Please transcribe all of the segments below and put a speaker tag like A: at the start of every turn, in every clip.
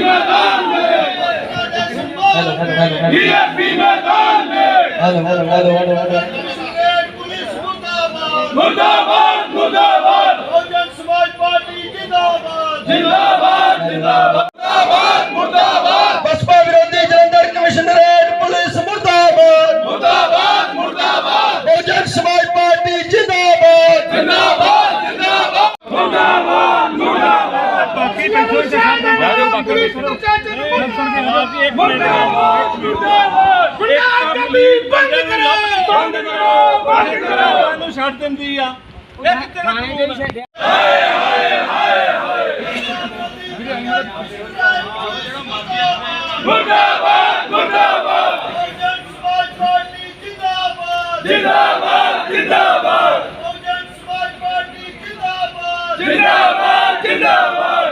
A: मैदान में
B: hello hello hello hello
A: BSP मैदान में
B: hello hello hello hello hello
C: police मुर्दाबाद
A: मुर्दाबाद मुर्दाबाद
C: बहुजन समाज पार्टी जिंदाबाद
A: जिंदाबाद जिंदाबाद
D: ਨੂੰ ਛੱਡ ਦਿੰਦੀ ਆ। ਇਹ
C: ਕਿੱਥੇ ਰੱਖੀ
A: ਹੋਈ ਹੈ?
C: ਬਹੁਜਨ ਸਮਾਜ ਪਾਰਟੀ ਜਿੰਦਾਬਾਦ
A: ਜਿੰਦਾਬਾਦ ਜਿੰਦਾਬਾਦ
C: ਬਹੁਜਨ ਸਮਾਜ ਪਾਰਟੀ
D: ਜਿੰਦਾਬਾਦ। ਜਿੰਦਾਬਾਦ ਜਿੰਦਾਬਾਦ।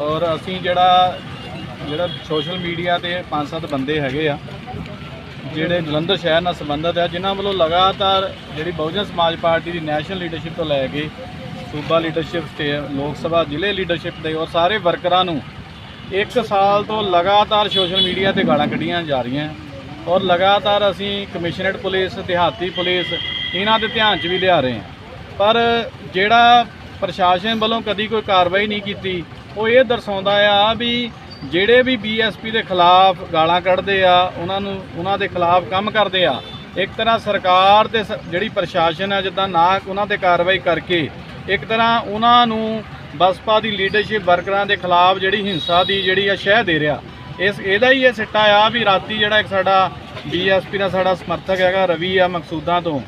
D: ਔਰ ਅਸੀਂ ਜਿਹੜਾ ਜਿਹੜਾ ਸੋਸ਼ਲ ਮੀਡੀਆ ਤੇ ਪੰਜ ਸੱਤ ਬੰਦੇ ਹੈਗੇ ਆ, ਜਿਹੜੇ ਜਲੰਧਰ ਸ਼ਹਿਰ ਨਾਲ ਸੰਬੰਧਿਤ ਆ, ਜਿਨ੍ਹਾਂ ਵੱਲੋਂ ਲਗਾਤਾਰ ਜਿਹੜੀ ਬਹੁਜਨ ਸਮਾਜ ਪਾਰਟੀ ਦੀ ਨੈਸ਼ਨਲ ਲੀਡਰਸ਼ਿਪ ਤੋਂ ਲੈ ਕੇ ਸੂਬਾ ਲੀਡਰਸ਼ਿਪ ਤੇ ਲੋਕ ਸਭਾ, ਜ਼ਿਲ੍ਹੇ ਲੀਡਰਸ਼ਿਪ ਦੇ ਔਰ ਸਾਰੇ ਵਰਕਰਾਂ ਨੂੰ ਇੱਕ ਸਾਲ ਤੋਂ ਲਗਾਤਾਰ ਸੋਸ਼ਲ ਮੀਡੀਆ ਤੇ ਗਾਲਾਂ ਕੱਢੀਆਂ ਜਾ ਰਹੀਆਂ। ਔਰ ਲਗਾਤਾਰ ਅਸੀਂ ਕਮਿਸ਼ਨਰੇਟ ਪੁਲਿਸ ਦਿਹਾਤੀ ਪੁਲਿਸ ਇਹਨਾਂ ਦੇ ਧਿਆਨ 'ਚ ਵੀ ਲਿਆ ਰਹੇ ਹਾਂ। ਪਰ ਜਿਹੜਾ ਪ੍ਰਸ਼ਾਸਨ ਵੱਲੋਂ ਕਦੀ ਕੋਈ ਕਾਰਵਾਈ ਨਹੀਂ ਕੀਤੀ ਉਹ ਇਹ ਦਰਸਾਉਂਦਾ ਆ ਵੀ ਜਿਹੜੇ ਵੀ ਬੀਐਸਪੀ ਦੇ ਖਿਲਾਫ ਗਾਲਾਂ ਕੱਢਦੇ ਆ, ਉਹਨਾਂ ਨੂੰ, ਉਹਨਾਂ ਦੇ ਖਿਲਾਫ ਕੰਮ ਕਰਦੇ ਆ, ਇੱਕ ਤਰ੍ਹਾਂ ਸਰਕਾਰ ਤੇ ਸ- ਜਿਹੜੀ ਪ੍ਰਸ਼ਾਸਨ ਆ, ਜਿੱਦਾਂ ਨਾ ਉਹਨਾਂ ਤੇ ਕਾਰਵਾਈ ਕਰਕੇ, ਇੱਕ ਤਰ੍ਹਾਂ ਉਹਨਾਂ ਨੂੰ ਬਸਪਾ ਦੀ ਲੀਡਰਸ਼ਿਪ ਵਰਕਰਾਂ ਦੇ ਖਿਲਾਫ ਜਿਹੜੀ ਹਿੰਸਾ ਦੀ ਜਿਹੜੀ ਆ ਸ਼ਹਿ ਦੇ ਰਿਹਾ। ਇਸ, ਇਹਦਾ ਹੀ ਇਹ ਸਿੱਟਾ ਆ ਵੀ ਰਾਤੀ ਜਿਹੜਾ ਇੱਕ ਸਾਡਾ ਬੀਐਸਪੀ ਦਾ ਸਾਡਾ ਸਮਰਥਕ ਹੈਗਾ, ਰਵੀ ਆ ਮਕਸੂਦਾਂ ਤੋਂ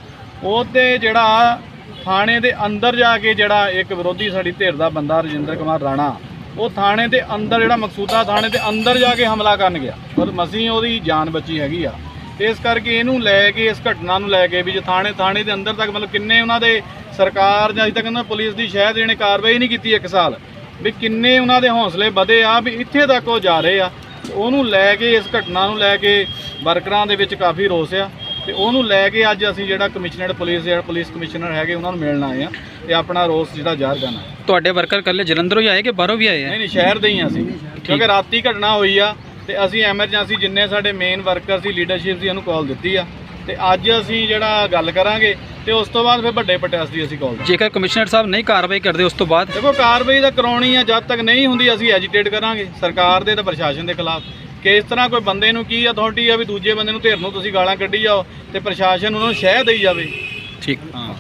D: ਉਹ ਤੇ ਜਿਹੜਾ ਥਾਣੇ ਦੇ ਅੰਦਰ ਜਾ ਕੇ ਜਿਹੜਾ ਇੱਕ ਵਿਰੋਧੀ ਸਾਡੀ ਧਿਰ ਦਾ ਬੰਦਾ ਰਜਿੰਦਰ ਕੁਮਾਰ ਰਾਣਾ ਉਹ ਥਾਣੇ ਦੇ ਅੰਦਰ ਜਿਹੜਾ ਮਕਸੂਦਾ ਥਾਣੇ ਦੇ ਅੰਦਰ ਜਾ ਕੇ ਹਮਲਾ ਕਰਨ ਗਿਆ। ਪਰ ਮਸੀਂ ਉਹਦੀ ਜਾਨ ਬਚੀ ਹੈਗੀ ਆ। ਤੇ ਇਸ ਕਰਕੇ ਇਹਨੂੰ ਲੈ ਕੇ, ਇਸ ਘਟਨਾ ਨੂੰ ਲੈ ਕੇ ਵੀ ਜੇ ਥਾਣੇ ਥਾਣੇ ਦੇ ਅੰਦਰ ਤੱਕ ਮਤਲਬ ਕਿੰਨੇ ਉਹਨਾਂ ਦੇ ਸਰਕਾਰ ਜਾਂ ਅਜੇ ਤੱਕ ਉਹਨਾਂ ਪੁਲਿਸ ਦੀ ਸ਼ਾਇਦ ਇਹਨੇ ਕਾਰਵਾਈ ਨਹੀਂ ਕੀਤੀ ਇੱਕ ਸਾਲ, ਵੀ ਕਿੰਨੇ ਉਹਨਾਂ ਦੇ ਹੌਸਲੇ ਵਧੇ ਆ, ਵੀ ਇੱਥੇ ਤੱਕ ਉਹ ਜਾ ਰਹੇ ਆ। ਉਹਨੂੰ ਲੈ ਕੇ, ਇਸ ਘਟਨਾ ਨੂੰ ਲੈ ਕੇ ਵਰਕਰਾਂ ਦੇ ਵਿੱਚ ਕਾਫੀ ਰੋਸ ਆ। ਤੇ ਉਹਨੂੰ ਲੈ ਕੇ ਅੱਜ ਅਸੀਂ ਜਿਹੜਾ ਕਮਿਸ਼ਨਰ ਪੁਲਿਸ ਜਿਹੜਾ ਪੁਲਿਸ ਕਮਿਸ਼ਨਰ ਹੈਗੇ ਉਹਨਾਂ ਨੂੰ ਮਿਲਣ ਆਏ ਆ ਤੇ ਆਪਣਾ ਰੋਸ ਜਿਹੜਾ ਜ਼ਾਹਰ ਕਰਨਾ
E: ਤੁਹਾਡੇ ਵਰਕਰ ਇਕੱਲੇ ਜਲੰਧਰੋਂ ਹੀ ਆਏ ਕਿ ਬਾਹਰੋਂ ਵੀ ਆਏ ਆ?
D: ਨਹੀਂ ਨਹੀਂ ਸ਼ਹਿਰ ਦੇ ਹੀ ਹਾਂ ਅਸੀਂ ਕਿਉਂਕਿ ਰਾਤੀ ਘਟਨਾ ਹੋਈ ਆ ਤੇ ਅਸੀਂ ਐਮਰਜੈਂਸੀ ਜਿੰਨੇ ਸਾਡੇ ਮੇਨ ਵਰਕਰ ਸੀ ਲੀਡਰਸ਼ਿਪ ਸੀ ਉਹਨੂੰ ਕਾਲ ਦਿੱਤੀ ਆ। ਤੇ ਅੱਜ ਅਸੀਂ ਜਿਹੜਾ ਗੱਲ ਕਰਾਂਗੇ ਤੇ ਉਸ ਤੋਂ ਬਾਅਦ ਫਿਰ ਵੱਡੇ ਪ੍ਰੋਟੈਸਟ ਦੀ ਅਸੀਂ ਕਾਲ
E: ਜੇਕਰ ਕਮਿਸ਼ਨਰ ਸਾਹਿਬ ਨਹੀਂ ਕਾਰਵਾਈ ਕਰਦੇ ਉਸ ਤੋਂ ਬਾਅਦ?
D: ਦੇਖੋ ਕਾਰਵਾਈ ਤਾਂ ਕਰਾਉਣੀ ਆ ਜਦ ਤੱਕ ਨਹੀਂ ਹੁੰਦੀ ਅਸੀਂ ਐਜੀਟੇਟ ਕਰਾਂਗੇ। ਸਰਕਾਰ ਦੇ ਤੇ ਪ੍ਰਸ਼ਾਸਨ ਦੇ ਖਿਲਾਫ। ਕਿ ਇਸ ਤਰ੍ਹਾਂ ਕੋਈ ਬੰਦੇ ਨੂੰ ਕੀ ਅਥਾਰਟੀ ਆ ਵੀ ਦੂਜੇ ਬੰਦੇ ਨੂੰ ਧਿਰ ਨੂੰ ਤੁਸੀਂ ਗਾਲਾਂ ਕੱਢੀ ਜਾਓ ਤੇ ਪ੍ਰਸ਼ਾਸਨ ਉਹਨਾਂ ਨੂੰ ਸ਼ਹਿ ਦੇਈ ਜਾਵੇ?
E: ਠੀਕ।
D: ਹਾਂ।